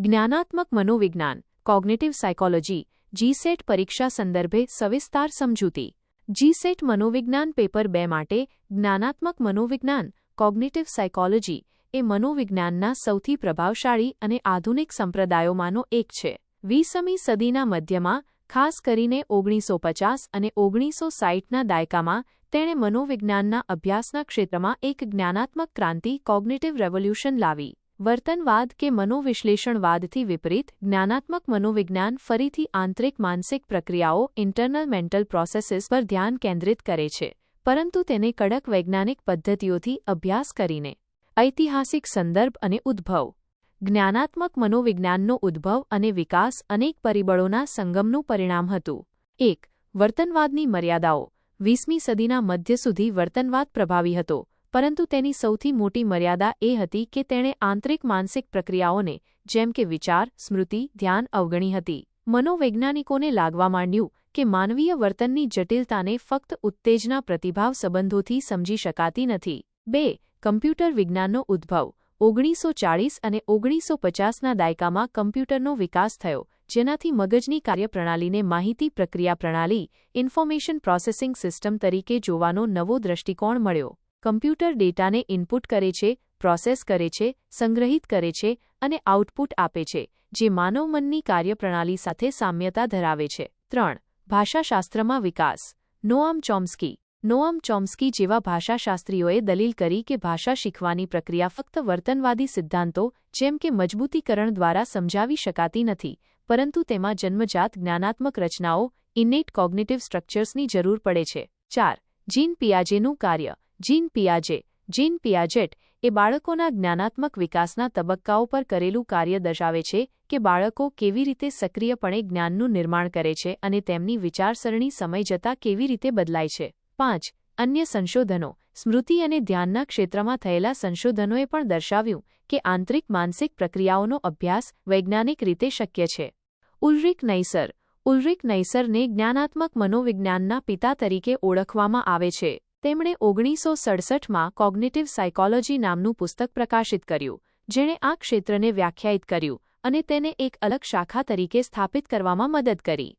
જ્ઞાનાત્મક મનોવિજ્ઞાન cognitive psychology GSET પરીક્ષા સંદર્ભે સવિસ્તાર સમજૂતી. જીસેટ મનોવિજ્ઞાન પેપર બે માટે જ્ઞાનાત્મક મનોવિજ્ઞાન કોગ્નેટિવ સાયકોલોજી એ મનોવિજ્ઞાનના સૌથી પ્રભાવશાળી અને આધુનિક સંપ્રદાયોમાંનો એક છે. વીસમી સદીના મધ્યમાં, ખાસ કરીને ઓગણીસો પચાસ અને ઓગણીસો સાઠના દાયકામાં, તેણે મનોવિજ્ઞાનના અભ્યાસના ક્ષેત્રમાં એક જ્ઞાનાત્મક ક્રાંતિ કોગ્નેટિવ રેવોલ્યુશન લાવી. વર્તનવાદ કે મનોવિશ્લેષણવાદથી વિપરીત, જ્ઞાનાત્મક મનોવિજ્ઞાન ફરીથી આંતરિક માનસિક પ્રક્રિયાઓ ઇન્ટરનલ મેન્ટલ પ્રોસેસીસ પર ધ્યાન કેન્દ્રિત કરે છે, પરંતુ તેને કડક વૈજ્ઞાનિક પદ્ધતિઓથી અભ્યાસ કરીને. ઐતિહાસિક સંદર્ભ અને ઉદ્ભવ. જ્ઞાનાત્મક મનોવિજ્ઞાનનો ઉદ્ભવ અને વિકાસ અનેક પરિબળોના સંગમનું પરિણામ હતું. એક, વર્તનવાદની મર્યાદાઓ. વીસમી સદીના મધ્ય સુધી વર્તનવાદ પ્રભાવી હતો. પરંતુ તેની સૌથી મોટી મર્યાદા એ હતી કે તેણે આંતરિક માનસિક પ્રક્રિયાઓને, જેમ કે વિચાર, સ્મૃતિ, ધ્યાન અવગણી હતી. મનોવૈજ્ઞાનિકોને લાગવા માંડ્યું કે માનવીય વર્તનની જટિલતાને ફક્ત ઉત્તેજના પ્રતિભાવ સંબંધોથી સમજી શકાતી નથી. બે, કમ્પ્યુટર વિજ્ઞાનનો ઉદ્ભવ. ઓગણીસો ચાળીસ અને ઓગણીસો પચાસના દાયકામાં કમ્પ્યુટરનો વિકાસ થયો, જેનાથી મગજની કાર્યપ્રણાલીને માહિતી પ્રક્રિયા પ્રણાલી, ઇન્ફોર્મેશન પ્રોસેસિંગ સિસ્ટમ તરીકે જોવાનો નવો દ્રષ્ટિકોણ મળ્યો. કમ્પ્યુટર ડેટાને ઇનપુટ કરે છે, પ્રોસેસ કરે છે, સંગ્રહિત કરે છે અને આઉટપુટ આપે છે, જે માનવ મનની કાર્યપ્રણાલી સાથે સામ્યતા ધરાવે છે. ત્રણ, ભાષાશાસ્ત્રમાં વિકાસ. Noam Chomsky. નોઆમ ચોમ્સ્કી જેવા ભાષાશાસ્ત્રીઓએ દલીલ કરી કે ભાષા શીખવાની પ્રક્રિયા ફક્ત વર્તનવાદી સિદ્ધાંતો, જેમ કે મજબૂતીકરણ દ્વારા સમજાવી શકાતી નથી, પરંતુ તેમાં જન્મજાત જ્ઞાનાત્મક રચનાઓ ઇનેટ કોગ્નેટિવ સ્ટ્રક્ચર્સની જરૂર પડે છે. ચાર, જીન પિયાજેનું કાર્ય. જીન પિયાજે. જીન પિયાજેટ એ બાળકોના જ્ઞાનાત્મક વિકાસના તબક્કાઓ પર કરેલું કાર્ય દર્શાવે છે કે બાળકો કેવી રીતે સક્રિયપણે જ્ઞાનનું નિર્માણ કરે છે અને તેમની વિચારસરણી સમય જતાં કેવી રીતે બદલાય છે. પાંચ, અન્ય સંશોધનો. સ્મૃતિ અને ધ્યાનના ક્ષેત્રમાં થયેલા સંશોધનોએ પણ દર્શાવ્યું કે આંતરિક માનસિક પ્રક્રિયાઓનો અભ્યાસ વૈજ્ઞાનિક રીતે શક્ય છે. ઉલ્રિક નૈસર. ઉલ્રિક નૈસરને જ્ઞાનાત્મક મનોવિજ્ઞાનના પિતા તરીકે ઓળખવામાં આવે છે. તેમણે ઓગણીસો સડસઠમાં કોગ્નેટિવ સાયકોલોજી નામનું પુસ્તક પ્રકાશિત કર્યું, જેણે આ ક્ષેત્રને વ્યાખ્યાયિત કર્યું અને તેને એક અલગ શાખા તરીકે સ્થાપિત કરવામાં મદદ કરી.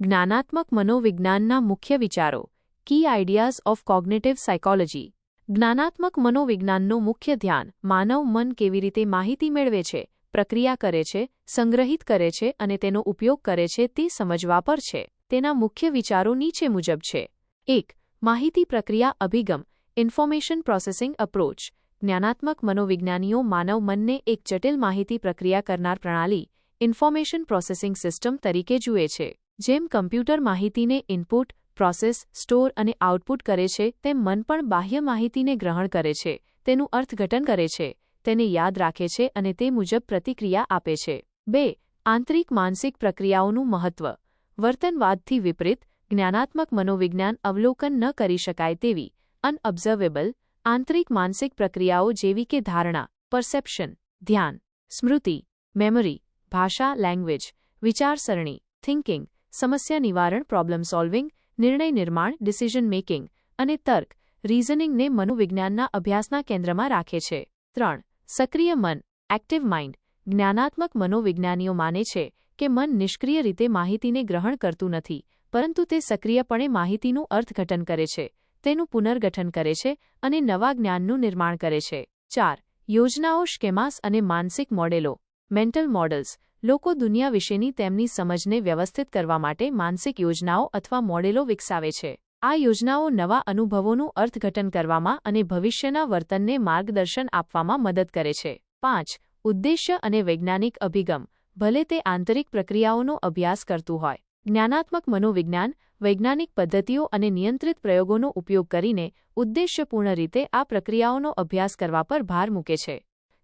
જ્ઞાનાત્મક મનોવિજ્ઞાનના મુખ્ય વિચારો key ideas of cognitive psychology જ્ઞાનાત્મક મનોવિજ્ઞાનનું મુખ્ય ધ્યાન માનવ મન કેવી રીતે માહિતી મેળવે છે, પ્રક્રિયા કરે છે, સંગ્રહિત કરે છે અને તેનો ઉપયોગ કરે છે તે સમજવા પર છે. તેના મુખ્ય વિચારો નીચે મુજબ છે. એક માહિતી પ્રક્રિયા અભિગમ, ઇન્ફોર્મેશન પ્રોસેસિંગ અપ્રોચ, જ્ઞાનાત્મક મનોવિજ્ઞાનીઓ માનવ મનને એક જટિલ માહિતી પ્રક્રિયા કરનાર પ્રણાલી, ઇન્ફોર્મેશન પ્રોસેસિંગ સિસ્ટમ તરીકે જુએ છે, જેમ કમ્પ્યુટર માહિતીને ઇનપુટ, પ્રોસેસ, સ્ટોર અને આઉટપુટ કરે છે, તેમ મન પણ બાહ્ય માહિતીને ગ્રહણ કરે છે, તેનું અર્થઘટન કરે છે, તેને યાદ રાખે છે અને તે મુજબ પ્રતિક્રિયા આપે છે. બે, આંતરિક માનસિક પ્રક્રિયાઓનું મહત્વ, વર્તનવાદથી વિપરીત જ્ઞાનાત્મક મનોવિજ્ઞાન અવલોકન ન કરી શકાય તેવી અનઅબ્ઝર્વેબલ આંતરિક માનસિક પ્રક્રિયાઓ જેવી કે ધારણા પરસેપ્શન ધ્યાન, સ્મૃતિ મેમરી ભાષા લેંગ્વેજ વિચારસરણી થિંકિંગ સમસ્યા નિવારણ પ્રોબ્લેમ સોલ્વિંગ નિર્ણય નિર્માણ ડિસિઝન મેકિંગ અને તર્ક રીઝનિંગને મનોવિજ્ઞાનના અભ્યાસના કેન્દ્રમાં રાખે છે. ત્રણ, સક્રિય મન એક્ટિવ માઇન્ડ જ્ઞાનાત્મક મનોવિજ્ઞાનીઓ માને છે કે મન નિષ્ક્રિય રીતે માહિતીને ગ્રહણ કરતું નથી પરંતુ તે સક્રિયપણે માહિતીનું અર્થઘટન કરે છે, તેનું પુનર્ગઠન કરે છે અને નવા જ્ઞાનનું નિર્માણ કરે છે. ચાર, યોજનાઓ સ્કેમાસ અને માનસિક મોડેલો, મેન્ટલ મોડલ્સ, લોકો દુનિયા વિશેની તેમની સમજને વ્યવસ્થિત કરવા માટે માનસિક યોજનાઓ અથવા મોડેલો વિકસાવે છે. આ યોજનાઓ નવા અનુભવોનું અર્થઘટન કરવામાં અને ભવિષ્યના વર્તનને માર્ગદર્શન આપવામાં મદદ કરે છે. પાંચ, ઉદ્દેશ્ય અને વૈજ્ઞાનિક અભિગમ, ભલે તે આંતરિક પ્રક્રિયાઓનો અભ્યાસ કરતું હોય જ્ઞાનાત્મક મનોવિજ્ઞાન, વૈજ્ઞાનિક પદ્ધતિઓ અને નિયંત્રિત પ્રયોગોનો ઉપયોગ કરીને ઉદ્દેશ્યપૂર્ણ રીતે આ પ્રક્રિયાઓનો અભ્યાસ કરવા પર ભાર મૂકે છે.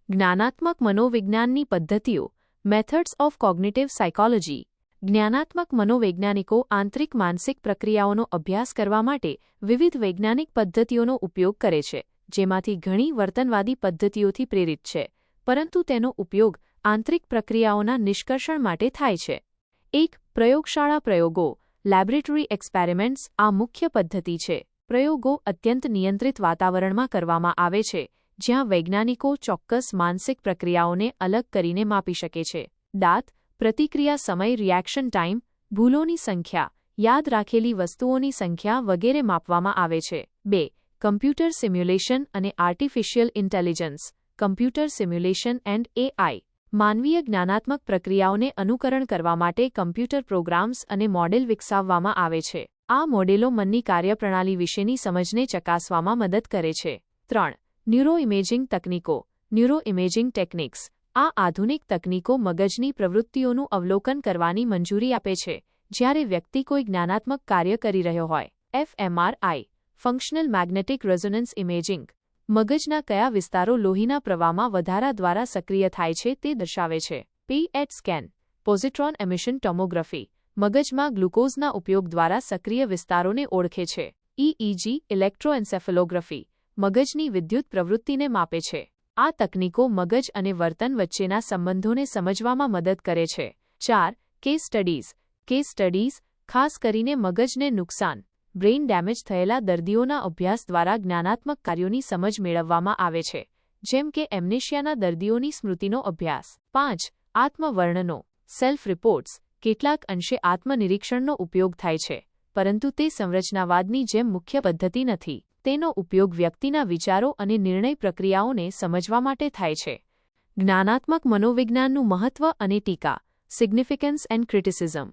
જ્ઞાનાત્મક મનોવિજ્ઞાનની પદ્ધતિઓ મેથડ્સ ઓફ કોગ્નિટિવ સાયકોલોજી જ્ઞાનાત્મક મનોવૈજ્ઞાનિકો આંતરિક માનસિક પ્રક્રિયાઓનો અભ્યાસ કરવા માટે વિવિધ વૈજ્ઞાનિક પદ્ધતિઓનો ઉપયોગ કરે છે, જેમાંથી ઘણી વર્તનવાદી પદ્ધતિઓથી પ્રેરિત છે, પરંતુ તેનો ઉપયોગ આંતરિક પ્રક્રિયાઓના નિષ્કર્ષણ માટે થાય છે. એક પ્રયોગશાળા પ્રયોગો લેબોરેટરી એક્સપેરિમેન્ટ્સ આ મુખ્ય પદ્ધતિ છે. પ્રયોગો અત્યંત નિયંત્રિત વાતાવરણમાં કરવામાં આવે છે, જ્યાં વૈજ્ઞાનિકો ચોક્કસ માનસિક પ્રક્રિયાઓને અલગ કરીને માપી શકે છે. દાંત, પ્રતિક્રિયા સમય રિએક્શન ટાઈમ ભૂલોની સંખ્યા, યાદ રાખેલી વસ્તુઓની સંખ્યા વગેરે માપવામાં આવે છે. બે કમ્પ્યુટર સિમ્યુલેશન અને artificial intelligence computer simulation and AI માનવીય જ્ઞાનાત્મક પ્રક્રિયાઓને અનુકરણ કરવા માટે કમ્પ્યુટર પ્રોગ્રામ્સ અને મોડેલ વિકસાવવામાં આવે છે. આ મોડેલો મનની કાર્યપ્રણાલી વિશેની સમજને ચકાસવામાં મદદ કરે છે. ત્રણ, ન્યુરોઇમેજિંગ તકનીકો. Neuroimaging techniques. આ આધુનિક તકનીકો મગજની પ્રવૃત્તિઓનું અવલોકન કરવાની મંજૂરી આપે છે. જ્યારે વ્યક્તિ કોઈ જ્ઞાનાત્મક કાર્ય કરી રહ્યો હોય. FMRI functional magnetic resonance imaging. મગજના કયા વિસ્તારો લોહીના પ્રવાહમાં વધારા દ્વારા સક્રિય થાય છે તે દર્શાવે છે. PET scan positron emission tomography મગજમાં ગ્લુકોઝના ઉપયોગ દ્વારા સક્રિય વિસ્તારોને ઓળખે છે. ઇઇજી ઇલેક્ટ્રોએન્સેફેલોગ્રાફી મગજની વિદ્યુત પ્રવૃત્તિને માપે છે. આ તકનીકો મગજ અને વર્તન વચ્ચેના સંબંધોને સમજવામાં મદદ કરે છે. ચાર કેસ સ્ટડીઝ કેસ સ્ટડીઝ ખાસ કરીને મગજને નુકસાન. બ્રેઇન ડેમેજ થયેલા દર્દીઓના અભ્યાસ દ્વારા જ્ઞાનાત્મક કાર્યોની સમજ મેળવવામાં આવે છે, જેમ કે એમ્નેશિયાના દર્દીઓની સ્મૃતિનો અભ્યાસ. પાંચ, આત્મવર્ણનો. સેલ્ફ રિપોર્ટ્સ કેટલાક અંશે આત્મનિરીક્ષણનો ઉપયોગ થાય છે, પરંતુ તે સંરચનાવાદની જેમ મુખ્ય પદ્ધતિ નથી. તેનો ઉપયોગ વ્યક્તિના વિચારો અને નિર્ણય પ્રક્રિયાઓને સમજવા માટે થાય છે. જ્ઞાનાત્મક મનોવિજ્ઞાનનું મહત્વ અને ટીકા. Significance and criticism.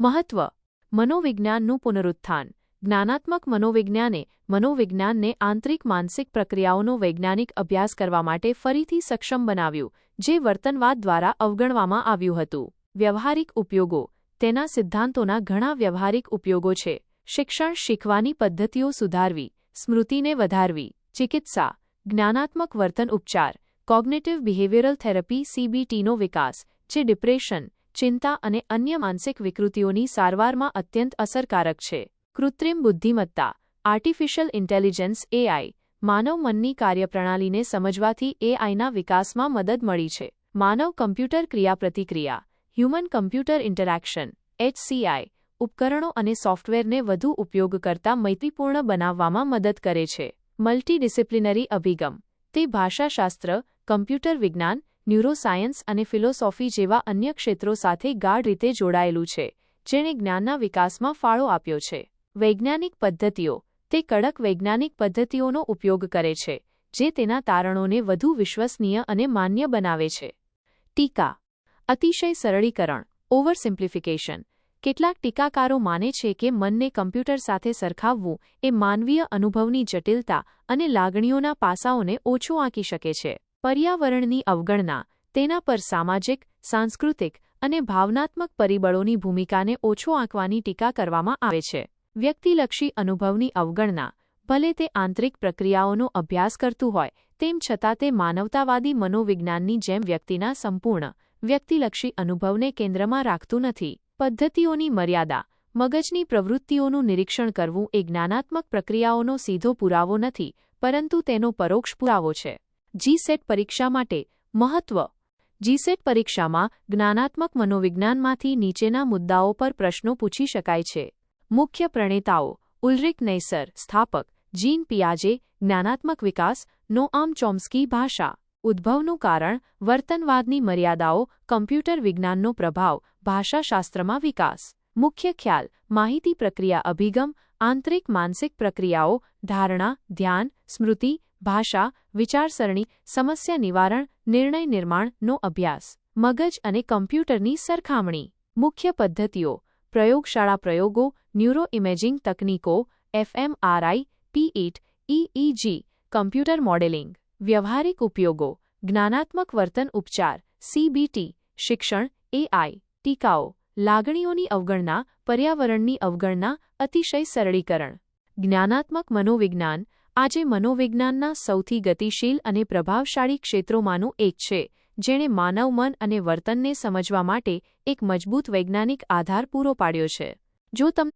મહત્વ. મનોવિજ્ઞાનનું પુનરુત્થાન. જ્ઞાનાત્મક મનોવિજ્ઞાને મનોવિજ્ઞાનને આંતરિક માનસિક પ્રક્રિયાઓનો વૈજ્ઞાનિક અભ્યાસ કરવા માટે ફરીથી સક્ષમ બનાવ્યું, જે વર્તનવાદ દ્વારા અવગણવામાં આવ્યું હતું. વ્યવહારિક ઉપયોગો. તેના સિદ્ધાંતોના ઘણા વ્યવહારિક ઉપયોગો છે. શિક્ષણ શીખવાની પદ્ધતિઓ સુધારવી, સ્મૃતિને વધારવી, ચિકિત્સા, જ્ઞાનાત્મક વર્તન ઉપચાર, કોગ્નેટિવ બિહેવિયરલ થેરપી સીબીટીનો વિકાસ, જે ડિપ્રેશન, ચિંતા અને અન્ય માનસિક વિકૃતિઓની સારવારમાં અત્યંત અસરકારક છે. કૃત્રિમ બુદ્ધિમત્તા આર્ટિફિશિયલ ઇન્ટેલિજન્સ એઆઈ માનવ મનની કાર્યપ્રણાલીને સમજવાથી એઆઈના વિકાસમાં મદદ મળી છે. માનવ કમ્પ્યુટર ક્રિયાપ્રતિક્રિયા હ્યુમન કમ્પ્યુટર ઇન્ટરેક્શન એચસીઆઈ ઉપકરણો અને સોફ્ટવેરને વધુ ઉપયોગ કરતા મૈત્રીપૂર્ણ બનાવવામાં મદદ કરે છે. મલ્ટીડિસિપ્લિનરી અભિગમ, તે ભાષાશાસ્ત્ર, કમ્પ્યુટર વિજ્ઞાન ન્યુરોસાયન્સ અને ફિલોસોફી જેવા અન્ય ક્ષેત્રો સાથે ગાઢ રીતે જોડાયેલું છે, જેણે જ્ઞાનના વિકાસમાં ફાળો આપ્યો છે. વૈજ્ઞાનિક પદ્ધતિઓ. તે કડક વૈજ્ઞાનિક પદ્ધતિઓનો ઉપયોગ કરે છે, જે તેના તારણોને વધુ વિશ્વસનીય અને માન્ય બનાવે છે. ટીકા. અતિશય સરળીકરણ. ઓવર સિમ્પ્લિફિકેશન કેટલાક ટીકાકારો માને છે કે મનને કમ્પ્યુટર સાથે સરખાવવું એ માનવીય અનુભવની જટિલતા અને લાગણીઓના પાસાઓને ઓછું આંકી શકે છે. પર્યાવરણની અવગણના. તેના પર સામાજિક, સાંસ્કૃતિક અને ભાવનાત્મક પરિબળોની ભૂમિકાને ઓછો આંકવાની ટીકા કરવામાં આવે છે. વ્યક્તિલક્ષી અનુભવની અવગણના, ભલે તે આંતરિક પ્રક્રિયાઓનો અભ્યાસ કરતું હોય, તેમ છતાં તે માનવતાવાદી મનોવિજ્ઞાનની જેમ વ્યક્તિના સંપૂર્ણ, વ્યક્તિલક્ષી અનુભવને કેન્દ્રમાં રાખતું નથી. પદ્ધતિઓની મર્યાદા, મગજની પ્રવૃત્તિઓનું નિરીક્ષણ કરવું એ જ્ઞાનાત્મક પ્રક્રિયાઓનો સીધો પુરાવો નથી, પરંતુ તેનો પરોક્ષ પુરાવો છે. જીસેટ પરીક્ષા માટે મહત્વ. જીસેટ પરીક્ષામાં જ્ઞાનાત્મક મનોવિજ્ઞાનમાંથી નીચેના મુદ્દાઓ પર પ્રશ્નો પૂછી શકાય છે. મુખ્ય પ્રણેતાઓ ઉલ્રિક નૈસર, સ્થાપક, જીન પિયાજે, જ્ઞાનાત્મક વિકાસ, નોઆમ ચોમ્સ્કી ભાષા. ઉદ્ભવનું કારણ, વર્તનવાદની મર્યાદાઓ, કમ્પ્યુટર વિજ્ઞાનનો પ્રભાવ, ભાષાશાસ્ત્રમાં વિકાસ. મુખ્ય ખ્યાલ, માહિતી પ્રક્રિયા અભિગમ, આંતરિક માનસિક પ્રક્રિયાઓ, ધારણા, ધ્યાન, સ્મૃતિ, ભાષા, વિચારસરણી, સમસ્યા નિવારણ, નિર્ણય નિર્માણનો અભ્યાસ. મગજ અને કમ્પ્યુટરની સરખામણી. મુખ્ય પદ્ધતિઓ પ્રયોગશાળા પ્રયોગો, ન્યુરો ઇમેજિંગ તકનીકો, fMRI PET EEG computer modelling, વ્યવહારિક ઉપયોગો, જ્ઞાનાત્મક વર્તન ઉપચાર સીબીટી શિક્ષણ એઆઈ ટીકાઓ, લાગણીઓની અવગણના, પર્યાવરણની અવગણના, અતિશય સરળીકરણ, જ્ઞાનાત્મક મનોવિજ્ઞાન, આજે મનોવિજ્ઞાનના સૌથી ગતિશીલ અને પ્રભાવશાળી ક્ષેત્રોમાંનું એક છે. જેણે માનવ મન અને વર્તનને સમજવા માટે એક મજબૂત વૈજ્ઞાનિક આધાર પૂરો પાડ્યો છે. જો તમ